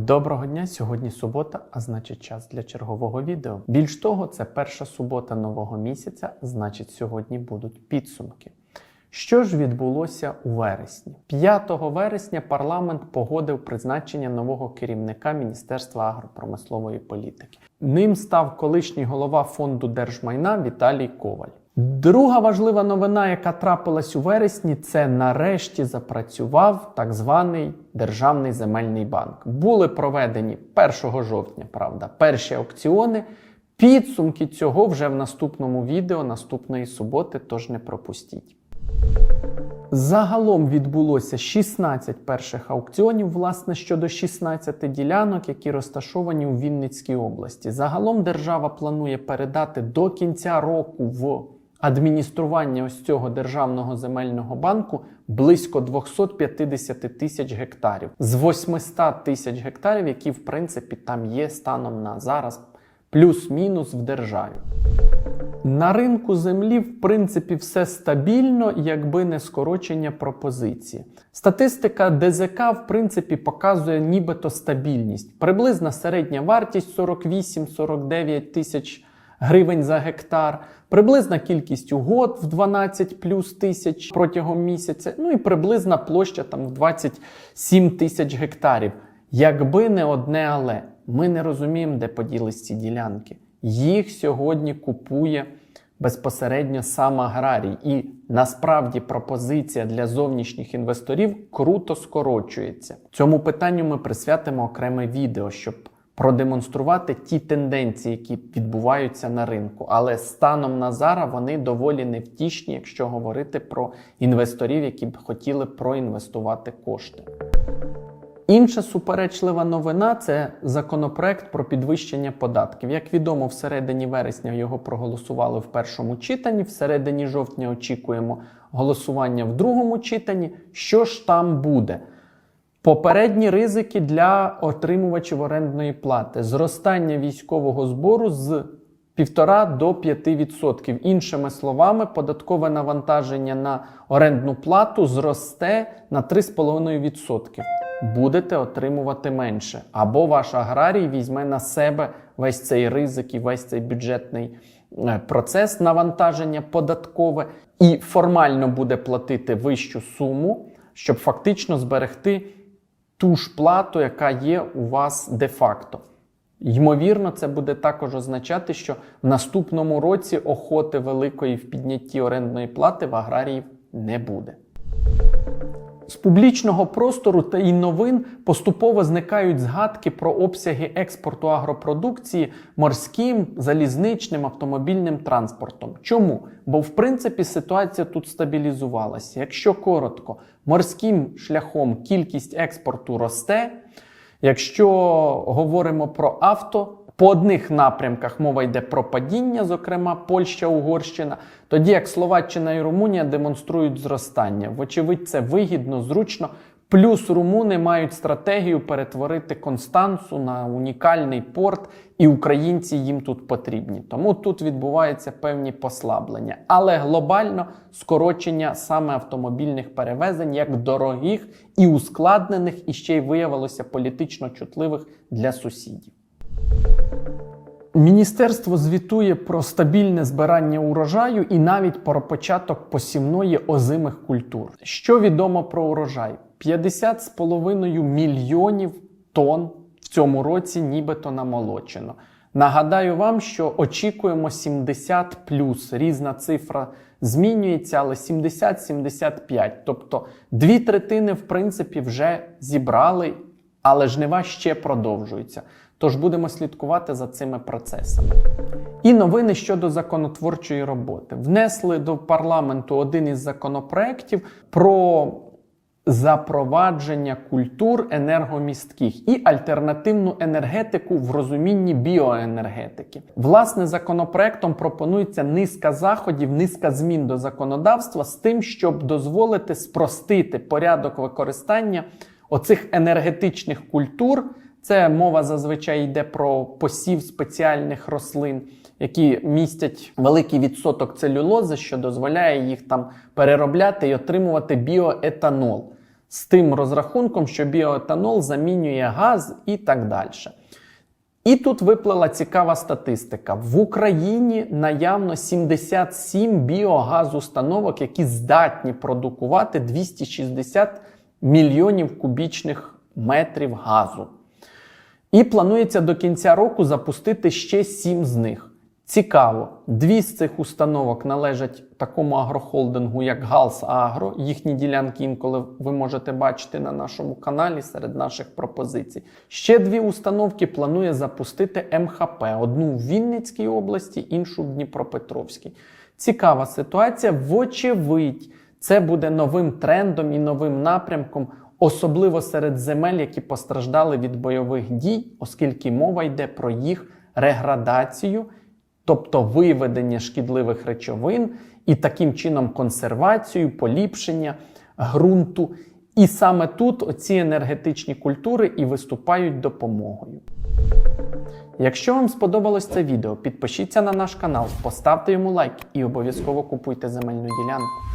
Доброго дня! Сьогодні субота, а значить час для чергового відео. Більш того, це перша субота нового місяця, значить, сьогодні будуть підсумки. Що ж відбулося у вересні? 5 вересня парламент погодив призначення нового керівника Міністерства агропромислової політики. Ним став колишній голова фонду держмайна Віталій Коваль. Друга важлива новина, яка трапилась у вересні, це нарешті запрацював так званий Державний земельний банк. Були проведені 1 жовтня, правда, перші аукціони. Підсумки цього вже в наступному відео наступної суботи, тож не пропустіть. Загалом відбулося 16 перших аукціонів, власне, щодо 16 ділянок, які розташовані у Вінницькій області. Загалом держава планує передати до кінця року в адміністрування ось цього державного земельного банку близько 250 тисяч гектарів з 800 тисяч гектарів, які в принципі там є станом на зараз, плюс-мінус в державі. На ринку землі, в принципі, все стабільно, якби не скорочення пропозиції. Статистика ДЗК, в принципі, показує нібито стабільність. Приблизна середня вартість 48-49 тисяч гривень за гектар, приблизна кількість угод в 12 плюс тисяч протягом місяця, ну і приблизна площа там в 27 тисяч гектарів. Якби не одне але, ми не розуміємо, де поділись ці ділянки. Їх сьогодні купує безпосередньо сам аграрій, і насправді пропозиція для зовнішніх інвесторів круто скорочується. Цьому питанню ми присвятимо окреме відео, щоб продемонструвати ті тенденції, які відбуваються на ринку. Але станом на зараз вони доволі невтішні, якщо говорити про інвесторів, які б хотіли проінвестувати кошти. Інша суперечлива новина це законопроект про підвищення податків. Як відомо, в середині вересня його проголосували в першому читанні, в середині жовтня очікуємо голосування в другому читанні. Що ж там буде? Попередні ризики для отримувачів орендної плати, зростання військового збору з 1,5 до 5%. Іншими словами, податкове навантаження на орендну плату зросте на 3,5%. Будете отримувати менше. Або ваш аграрій візьме на себе весь цей ризик і весь цей бюджетний е, процес навантаження податкове і формально буде платити вищу суму, щоб фактично зберегти ту ж плату, яка є у вас де-факто. Ймовірно, це буде також означати, що в наступному році охоти великої в піднятті орендної плати в аграріїв не буде. З публічного простору та і новин поступово зникають згадки про обсяги експорту агропродукції морським, залізничним, автомобільним транспортом. Чому? Бо в принципі ситуація тут стабілізувалася. Якщо коротко, морським шляхом кількість експорту росте. Якщо говоримо про авто, по одних напрямках мова йде про падіння, зокрема Польща, Угорщина, тоді як Словаччина і Румунія демонструють зростання. Вочевидь, це вигідно, зручно. Плюс румуни мають стратегію перетворити Констанцу на унікальний порт, і українці їм тут потрібні. Тому тут відбуваються певні послаблення. Але глобально скорочення саме автомобільних перевезень як дорогих і ускладнених, і ще й виявилося політично чутливих для сусідів. Міністерство звітує про стабільне збирання урожаю і навіть про початок посівної озимих культур. Що відомо про урожай? 50,5 мільйонів тонн в цьому році нібито намолочено. Нагадаю вам, що очікуємо 70 плюс. Різна цифра змінюється, але 70-75. Тобто дві третини, в принципі, вже зібрали, але жнива ще продовжуються. Тож будемо слідкувати за цими процесами. І новини щодо законотворчої роботи. Внесли до парламенту один із законопроєктів про запровадження культур енергомістких і альтернативну енергетику в розумінні біоенергетики. Власне, законопроектом пропонується низка заходів, низка змін до законодавства з тим, щоб дозволити спростити порядок використання оцих енергетичних культур. Це мова зазвичай йде про посів спеціальних рослин, які містять великий відсоток целюлози, що дозволяє їх там переробляти і отримувати біоетанол. з тим розрахунком, що біоетанол замінює газ і так далі. І тут виплила цікава статистика. В Україні наявно 77 біогазустановок, які здатні продукувати 260 мільйонів кубічних метрів газу. І планується до кінця року запустити ще 7 з них. Цікаво, дві з цих установок належать такому агрохолдингу, як Галс Агро. Їхні ділянки інколи ви можете бачити на нашому каналі серед наших пропозицій. Ще дві установки планує запустити МХП: одну в Вінницькій області, іншу в Дніпропетровській. Цікава ситуація. Вочевидь, це буде новим трендом і новим напрямком, особливо серед земель, які постраждали від бойових дій, оскільки мова йде про їх реградацію тобто виведення шкідливих речовин і таким чином консервацію, поліпшення ґрунту. І саме тут оці енергетичні культури і виступають допомогою. Якщо вам сподобалось це відео, підпишіться на наш канал, поставте йому лайк і обов'язково купуйте земельну ділянку.